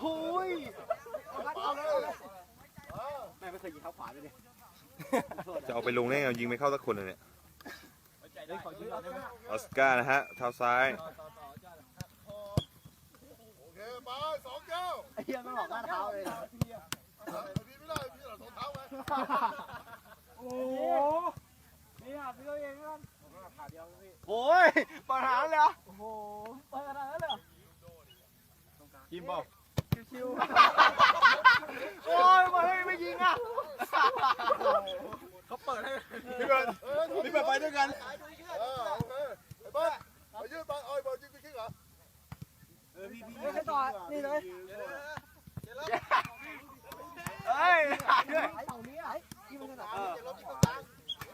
โอ้ยเอาเลยแม่ไม่เคยยิงเท้าขวาเลยดิจะเอาไปลงได้ไงยิงไม่เข้าสักคนเลยเนี่ยออสการ์นะฮะเท้าซ้ายโอเคไปสองแก้วไอ้เหี้ยไม่บอกหน้าเท้าเลยพี่ไม่ได้พี่หลังสองเท้าไว้โอ้โหนี่อะพี่เองกันโอ้ยปัญหาเลยเหรอโอ้โหปัญหาเลยเหรอ ยิมบอกชิวๆโอ้ยมาให้ไม่ยิงอะพี่เบิร์ดพี่เบิร์ดไปด้วยกันเออโอเคไอ้เบิร์ดไปยืดไปเอาไอ้เบิร์ดยิงไปคิกเหรอเฮ้ยใครต่อนี่เลยเฮ้ยด้วย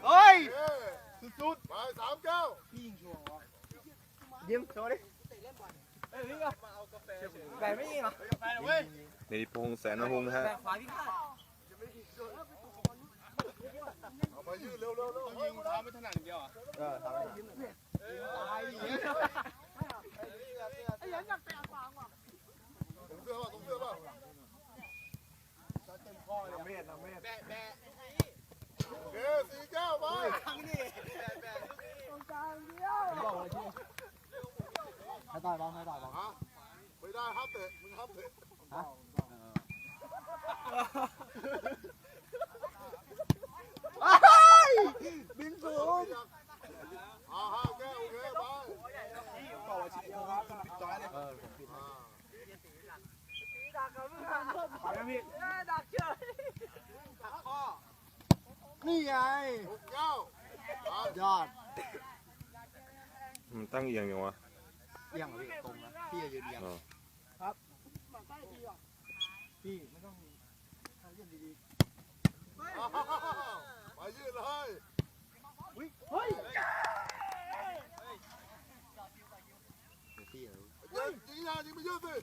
เฮ้ยเย้สุดๆไปสามแก้วยิ้มโชว์ดิเฮ้ยวิ่งอะ แบไม่ยิงเหรอเนติพงษ์แสนนหงษ์นะฮะ แบขวาที่ข้าเอาไปยืดเร็วเร็วเร็วยิงเท้าไม่ถนัดเดียวเออทำไมยิ้มเนี่ยไอ้ยันอยากแตะปากว่ะตรงเสื้อป่ะตรงเสื้อป่ะน้ำเม็ดน้ำเม็ด โอเคสี่แก้วไป บอกเลยที่ให้ ต่อยบ้างให้ต่อยบ้างฮะไม่ได้ห้ามเตะมึงห้ามเตะฮะบินสูงอ่าห้าแก้วโอเคไปบอกว่าชิปครับปิดจอยเลยเออผมปิดอ่าไปไหมพี่ดักเฉยนี่ไงหกแก้วไปยอดมันตั้งเอียงยังวะเอียงเหรอพี่ตรงนะพี่จะยืนเอียงอ๋อ ครับมาใต้พี่อะพี่ไม่ต้องเอาเลื่อนดีไปยืดเลยๆอุ๊ยเฮ้ยเดี๋ยวพี่เอายืดยิงยายิงไปยืดสิ